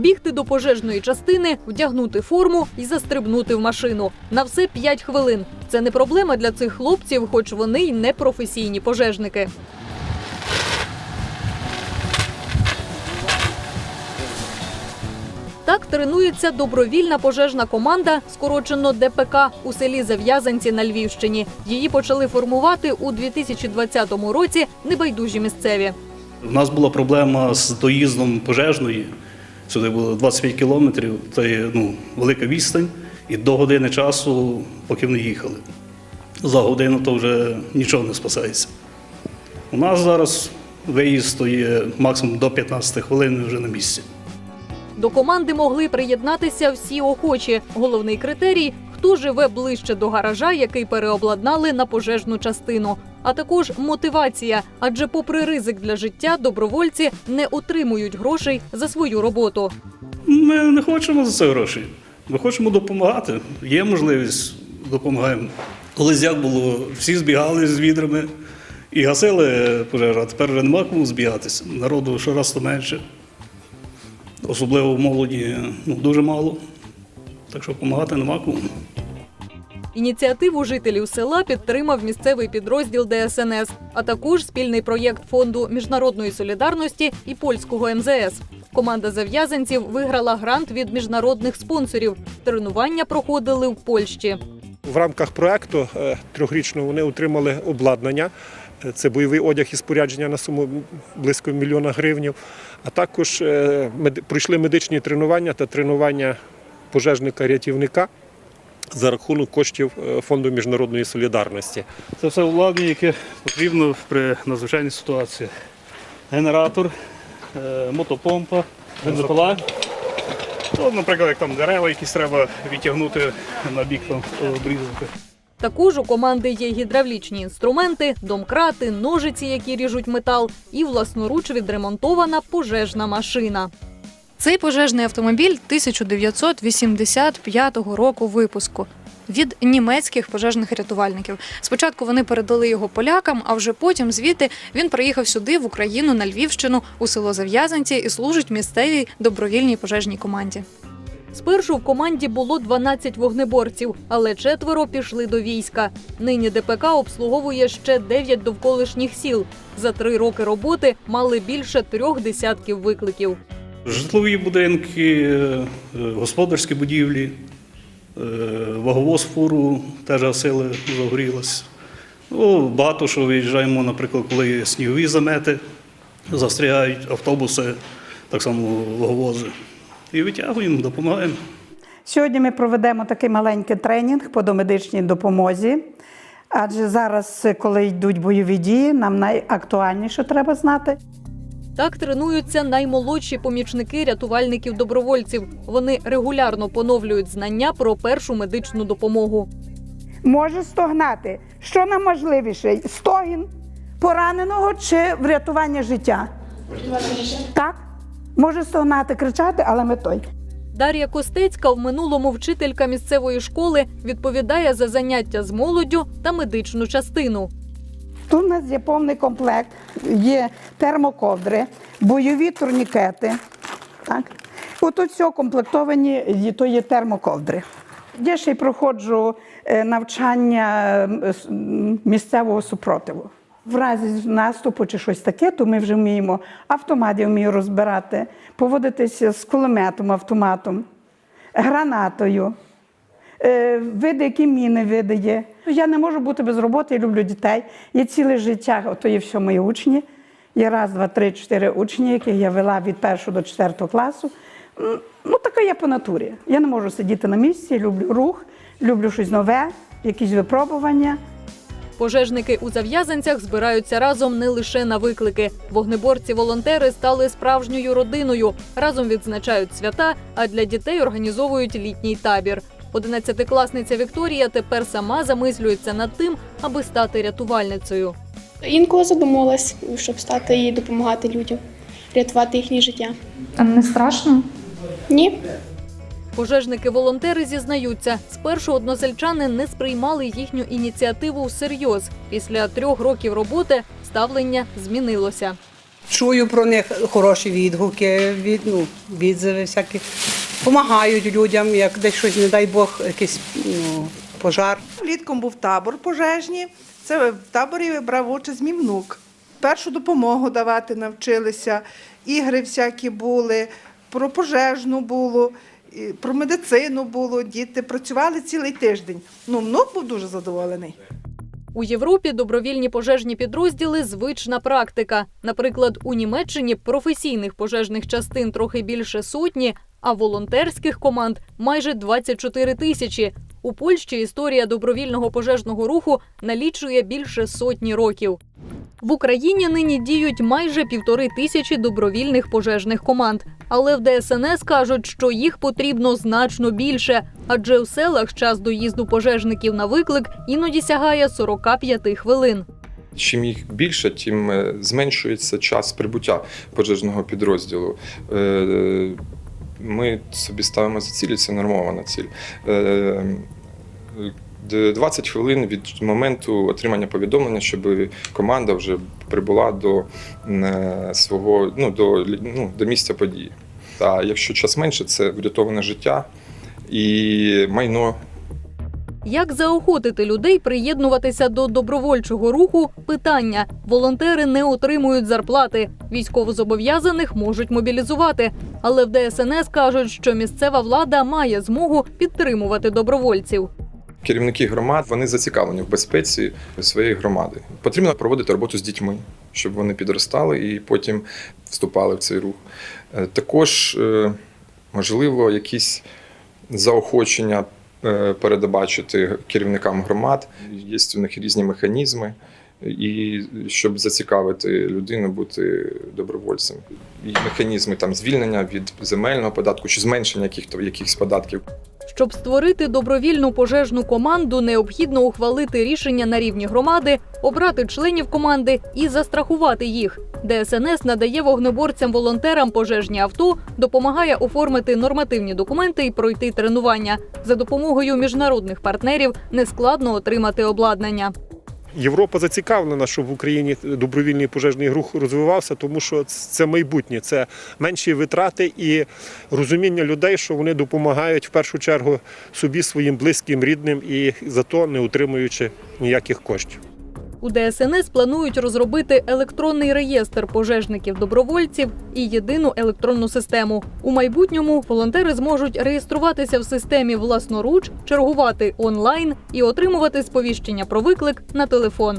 Добігти до пожежної частини, вдягнути форму і застрибнути в машину. На все 5 хвилин. Це не проблема для цих хлопців, хоч вони й не професійні пожежники. Так тренується добровільна пожежна команда, скорочено ДПК у селі Зав'язанці на Львівщині. Її почали формувати у 2020 році небайдужі місцеві. У нас була проблема з доїздом пожежної. Сюди було 25 кілометрів, це ну, велика відстань, і до години часу, поки вони їхали. За годину то вже нічого не спасається. У нас зараз виїзд то є максимум до 15 хвилин вже на місці. До команди могли приєднатися всі охочі. Головний критерій хто живе ближче до гаража, який переобладнали на пожежну частину. А також мотивація, адже, попри ризик для життя, добровольці не отримують грошей за свою роботу. Ми не хочемо за це гроші. Ми хочемо допомагати. Є можливість, допомагаємо. Колись як було, всі збігали з відрами і гасили пожежу, а тепер вже нема кому збігатися. Народу щораз то менше. Особливо в молоді ну, дуже мало. Так що допомагати нема кому. Ініціативу жителів села підтримав місцевий підрозділ ДСНС, а також спільний проєкт фонду міжнародної солідарності і польського МЗС. Команда зав'язанців виграла грант від міжнародних спонсорів. Тренування проходили в Польщі. В рамках проекту е, трьохрічного вони отримали обладнання. Е, Це бойовий одяг і спорядження на суму близько мільйона гривнів. А також е, пройшли медичні тренування та тренування пожежника-рятівника за рахунок коштів е, фонду міжнародної солідарності. Це все обладнання, яке потрібно при надзвичайній ситуації. Генератор, е, мотопомпа, бензопила. То, наприклад, як там дерева якісь треба відтягнути на бік, там, обрізати. Також у команди є гідравлічні інструменти, домкрати, ножиці, які ріжуть метал, і власноруч відремонтована пожежна машина. Цей пожежний автомобіль 1985 року випуску. Від німецьких пожежних рятувальників. Спочатку вони передали його полякам, а вже потім звідти він приїхав сюди, в Україну, на Львівщину, у село Зав'язанці і служить місцевій добровільній пожежній команді. Спершу в команді було 12 вогнеборців, але четверо пішли до війська. Нині ДПК обслуговує ще 9 довколишніх сіл. За три роки роботи мали більше трьох десятків викликів. Житлові будинки, е, господарські будівлі, е, ваговоз фуру теж гасили, загорілась. Ну, багато що виїжджаємо, наприклад, коли снігові замети застрягають, автобуси, так само ваговози. І витягуємо, допомагаємо. Сьогодні ми проведемо такий маленький тренінг по домедичній допомозі. Адже зараз, коли йдуть бойові дії, нам найактуальніше треба знати. Так тренуються наймолодші помічники рятувальників-добровольців. Вони регулярно поновлюють знання про першу медичну допомогу. Може стогнати. Що нам важливіше? Стогін пораненого чи врятування життя? Так? Може стогнати, кричати, але ми той. Дар'я Костецька, в минулому вчителька місцевої школи, відповідає за заняття з молоддю та медичну частину. Тут у нас є повний комплект, є термоковдри, бойові турнікети. Так? Отут все комплектовані, то є термоковдри. Я ще й проходжу е, навчання м, місцевого супротиву. В разі наступу чи щось таке, то ми вже вміємо автомат, я вмію розбирати, поводитися з кулеметом, автоматом, гранатою. Е, види, які міни види є. Я не можу бути без роботи, я люблю дітей. Є ціле життя, ото є все мої учні. Є раз, два, три, чотири учні, яких я вела від першого до четвертого класу. Ну, така я по натурі. Я не можу сидіти на місці, люблю рух, люблю щось нове, якісь випробування. Пожежники у зав'язанцях збираються разом не лише на виклики. Вогнеборці-волонтери стали справжньою родиною. Разом відзначають свята, а для дітей організовують літній табір. Одинадцятикласниця Вікторія тепер сама замислюється над тим, аби стати рятувальницею. Інколи задумувалась, щоб стати і допомагати людям, рятувати їхнє життя. А не страшно? Ні, Пожежники-волонтери зізнаються, спершу односельчани не сприймали їхню ініціативу всерйоз. Після трьох років роботи ставлення змінилося. чую про них хороші відгуки, від, ну, відзиви всякі. Помагають людям, як десь щось, не дай Бог, якийсь ну, пожар. Влітком був табор пожежні. Це в таборі брав участь мій внук. Першу допомогу давати навчилися, ігри всякі були, про пожежну було, про медицину було. Діти працювали цілий тиждень. Ну, внук був дуже задоволений. У Європі добровільні пожежні підрозділи звична практика. Наприклад, у Німеччині професійних пожежних частин трохи більше сотні, а волонтерських команд майже 24 тисячі. У Польщі історія добровільного пожежного руху налічує більше сотні років. В Україні нині діють майже півтори тисячі добровільних пожежних команд. Але в ДСНС кажуть, що їх потрібно значно більше, адже в селах час доїзду пожежників на виклик іноді сягає 45 хвилин. Чим їх більше, тим е, зменшується час прибуття пожежного підрозділу. Е, Ми собі ставимо за ціль, це нормована ціль. Е, 20 хвилин від моменту отримання повідомлення, щоб команда вже прибула до е, свого ну, до, ну, до місця події. А якщо час менше, це врятоване життя і майно Як заохотити людей приєднуватися до добровольчого руху? Питання: волонтери не отримують зарплати. Військовозобов'язаних можуть мобілізувати. Але в ДСНС кажуть, що місцева влада має змогу підтримувати добровольців. Керівники громад вони зацікавлені в безпеці своєї громади. Потрібно проводити роботу з дітьми, щоб вони підростали і потім вступали в цей рух. Е, Також е, можливо якісь заохочення е, передбачити керівникам громад. Є у них різні механізми. І щоб зацікавити людину бути добровольцем, і механізми там звільнення від земельного податку чи зменшення яких-то якихось податків. Щоб створити добровільну пожежну команду, необхідно ухвалити рішення на рівні громади, обрати членів команди і застрахувати їх. ДСНС надає вогнеборцям-волонтерам пожежні авто, допомагає оформити нормативні документи і пройти тренування. За допомогою міжнародних партнерів нескладно отримати обладнання. Європа зацікавлена, щоб в Україні добровільний пожежний рух розвивався, тому що це майбутнє, це менші витрати і розуміння людей, що вони допомагають в першу чергу собі, своїм близьким, рідним і зато не отримуючи ніяких коштів. У ДСНС планують розробити електронний реєстр пожежників-добровольців і єдину електронну систему. У майбутньому волонтери зможуть реєструватися в системі власноруч, чергувати онлайн і отримувати сповіщення про виклик на телефон.